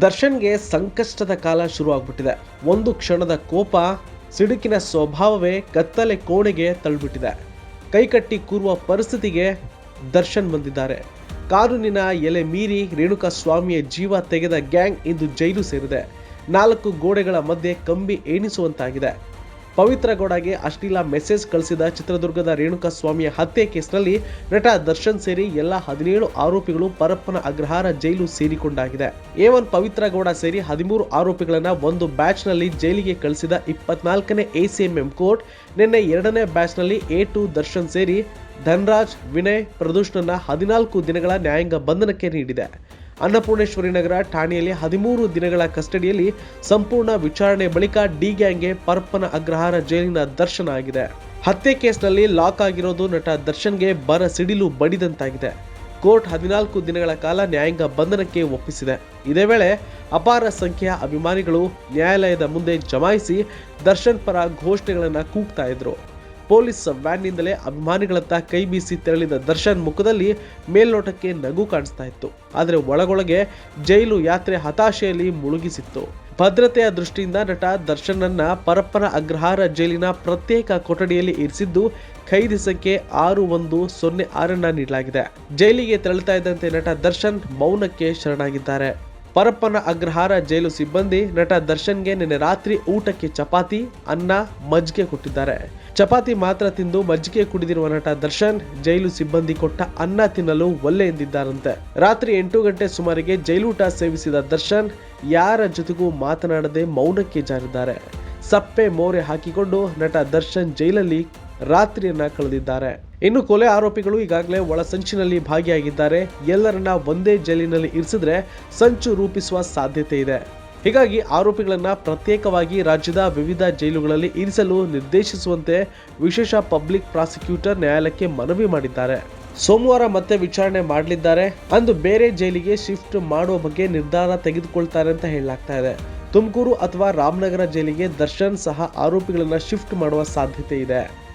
ದರ್ಶನ್ಗೆ ಸಂಕಷ್ಟದ ಕಾಲ ಶುರುವಾಗ್ಬಿಟ್ಟಿದೆ. ಒಂದು ಕ್ಷಣದ ಕೋಪ, ಸಿಡುಕಿನ ಸ್ವಭಾವವೇ ಕತ್ತಲೆ ಕೋಣೆಗೆ ತಳ್ಳಿಬಿಟ್ಟಿದೆ. ಕೈಕಟ್ಟಿ ಕೂರುವ ಪರಿಸ್ಥಿತಿಗೆ ದರ್ಶನ್ ಬಂದಿದ್ದಾರೆ. ಕಾನೂನಿನ ಎಲೆ ಮೀರಿ ರೇಣುಕಾ ಸ್ವಾಮಿಯ ಜೀವ ತೆಗೆದ ಗ್ಯಾಂಗ್ ಇಂದು ಜೈಲು ಸೇರಿದೆ. ನಾಲ್ಕು ಗೋಡೆಗಳ ಮಧ್ಯೆ ಕಂಬಿ ಎಣಿಸುವಂತಾಗಿದೆ ಪವಿತ್ರ ಗೌಡಗೆ ಅಶ್ಲೀಲ ಮೆಸೇಜ್ ಕಳಿಸಿದ ಚಿತ್ರದುರ್ಗದ ರೇಣುಕಾ ಸ್ವಾಮಿಯ ಹತ್ಯೆ ಕೇಸ್ನಲ್ಲಿ ನಟ ದರ್ಶನ್ ಸೇರಿ ಎಲ್ಲ ಹದಿನೇಳು ಆರೋಪಿಗಳು ಪರಪ್ಪನ ಅಗ್ರಹಾರ ಜೈಲು ಸೇರಿಕೊಂಡಾಗಿದೆ. ಏವನ್ ಪವಿತ್ರ ಗೌಡ ಸೇರಿ ಹದಿಮೂರು ಆರೋಪಿಗಳನ್ನ ಒಂದು ಬ್ಯಾಚ್ನಲ್ಲಿ ಜೈಲಿಗೆ ಕಳಿಸಿದ ಇಪ್ಪತ್ನಾಲ್ಕನೇ ಎಸಿಎಂಎಂ ಕೋರ್ಟ್, ನಿನ್ನೆ ಎರಡನೇ ಬ್ಯಾಚ್ನಲ್ಲಿ ಎ ಟು ದರ್ಶನ್ ಸೇರಿ ಧನ್ರಾಜ್, ವಿನಯ್ ಪ್ರದೂಷ್ಣನ ಹದಿನಾಲ್ಕು ದಿನಗಳ ನ್ಯಾಯಾಂಗ ಬಂಧನಕ್ಕೆ ನೀಡಿದೆ. ಅನ್ನಪೂರ್ಣೇಶ್ವರಿ ನಗರ ಠಾಣೆಯಲ್ಲಿ ಹದಿಮೂರು ದಿನಗಳ ಕಸ್ಟಡಿಯಲ್ಲಿ ಸಂಪೂರ್ಣ ವಿಚಾರಣೆ ಬಳಿಕ ಡಿ ಗ್ಯಾಂಗ್ಗೆ ಪರಪ್ಪನ ಅಗ್ರಹಾರ ಜೈಲಿನ ದರ್ಶನ ಆಗಿದೆ. ಹತ್ಯೆ ಕೇಸ್ನಲ್ಲಿ ಲಾಕ್ ಆಗಿರೋದು ನಟ ದರ್ಶನ್ಗೆ ಬರ ಸಿಡಿಲು ಬಡಿದಂತಾಗಿದೆ. ಕೋರ್ಟ್ ಹದಿನಾಲ್ಕು ದಿನಗಳ ಕಾಲ ನ್ಯಾಯಾಂಗ ಬಂಧನಕ್ಕೆ ಒಪ್ಪಿಸಿದೆ. ಇದೇ ವೇಳೆ ಅಪಾರ ಸಂಖ್ಯೆಯ ಅಭಿಮಾನಿಗಳು ನ್ಯಾಯಾಲಯದ ಮುಂದೆ ಜಮಾಯಿಸಿ ದರ್ಶನ್ ಪರ ಘೋಷಣೆಗಳನ್ನು ಕೂಗ್ತಾ ಇದ್ರು. ಪೊಲೀಸ್ ವ್ಯಾನ್ನಿಂದಲೇ ಅಭಿಮಾನಿಗಳತ್ತ ಕೈ ಬೀಸಿ ತೆರಳಿದ ದರ್ಶನ್ ಮುಖದಲ್ಲಿ ಮೇಲ್ನೋಟಕ್ಕೆ ನಗು ಕಾಣಿಸ್ತಾ ಇತ್ತು. ಆದರೆ ಒಳಗೊಳಗೆ ಜೈಲು ಯಾತ್ರೆ ಹತಾಶೆಯಲ್ಲಿ ಮುಳುಗಿಸಿತ್ತು. ಭದ್ರತೆಯ ದೃಷ್ಟಿಯಿಂದ ನಟ ದರ್ಶನನ್ನ ಪರಪ್ಪನ ಅಗ್ರಹಾರ ಜೈಲಿನ ಪ್ರತ್ಯೇಕ ಕೊಠಡಿಯಲ್ಲಿ ಇರಿಸಿದ್ದು ಖೈದಿ ಸಂಖ್ಯೆ ಆರು ಒಂದು ಸೊನ್ನೆ ಆರನ್ನ ನೀಡಲಾಗಿದೆ. ಜೈಲಿಗೆ ತೆರಳುತ್ತಾ ಇದ್ದಂತೆ ನಟ ದರ್ಶನ್ ಮೌನಕ್ಕೆ ಶರಣಾಗಿದ್ದಾರೆ. ಪರಪ್ಪನ ಅಗ್ರಹಾರ ಜೈಲು ಸಿಬ್ಬಂದಿ ನಟ ದರ್ಶನ್ಗೆ ನಿನ್ನೆ ರಾತ್ರಿ ಊಟಕ್ಕೆ ಚಪಾತಿ, ಅನ್ನ, ಮಜ್ಜಿಗೆ ಕೊಟ್ಟಿದ್ದಾರೆ. ಚಪಾತಿ ಮಾತ್ರ ತಿಂದು ಮಜ್ಜಿಗೆ ಕುಡಿದಿರುವ ನಟ ದರ್ಶನ್ ಜೈಲು ಸಿಬ್ಬಂದಿ ಕೊಟ್ಟ ಅನ್ನ ತಿನ್ನಲು ಒಲ್ಲೆ ಎಂದಿದ್ದಾರಂತೆ. ರಾತ್ರಿ ಎಂಟು ಗಂಟೆ ಸುಮಾರಿಗೆ ಜೈಲೂಟ ಸೇವಿಸಿದ ದರ್ಶನ್ ಯಾರ ಜೊತೆಗೂ ಮಾತನಾಡದೆ ಮೌನಕ್ಕೆ ಜಾರಿದ್ದಾರೆ. ಸಪ್ಪೆ ಮೋರೆ ಹಾಕಿಕೊಂಡು ನಟ ದರ್ಶನ್ ಜೈಲಲ್ಲಿ ರಾತ್ರಿಯನ್ನ ಕಳೆದಿದ್ದಾರೆ. ಇನ್ನು ಕೊಲೆ ಆರೋಪಿಗಳು ಈಗಾಗಲೇ ಒಳ ಸಂಚಿನಲ್ಲಿ ಭಾಗಿಯಾಗಿದ್ದಾರೆ. ಎಲ್ಲರನ್ನ ಒಂದೇ ಜೈಲಿನಲ್ಲಿ ಇರಿಸಿದ್ರೆ ಸಂಚು ರೂಪಿಸುವ ಸಾಧ್ಯತೆ ಇದೆ. ಹೀಗಾಗಿ ಆರೋಪಿಗಳನ್ನ ಪ್ರತ್ಯೇಕವಾಗಿ ರಾಜ್ಯದ ವಿವಿಧ ಜೈಲುಗಳಲ್ಲಿ ಇರಿಸಲು ನಿರ್ದೇಶಿಸುವಂತೆ ವಿಶೇಷ ಪಬ್ಲಿಕ್ ಪ್ರಾಸಿಕ್ಯೂಟರ್ ನ್ಯಾಯಾಲಯಕ್ಕೆ ಮನವಿ ಮಾಡಿದ್ದಾರೆ. ಸೋಮವಾರ ಮತ್ತೆ ವಿಚಾರಣೆ ಮಾಡಲಿದ್ದಾರೆ. ಅಂದು ಬೇರೆ ಜೈಲಿಗೆ ಶಿಫ್ಟ್ ಮಾಡುವ ಬಗ್ಗೆ ನಿರ್ಧಾರ ತೆಗೆದುಕೊಳ್ತಾರೆ ಅಂತ ಹೇಳಲಾಗ್ತಾ ಇದೆ. ತುಮಕೂರು ಅಥವಾ ರಾಮನಗರ ಜೈಲಿಗೆ ದರ್ಶನ್ ಸಹ ಆರೋಪಿಗಳನ್ನ ಶಿಫ್ಟ್ ಮಾಡುವ ಸಾಧ್ಯತೆ ಇದೆ.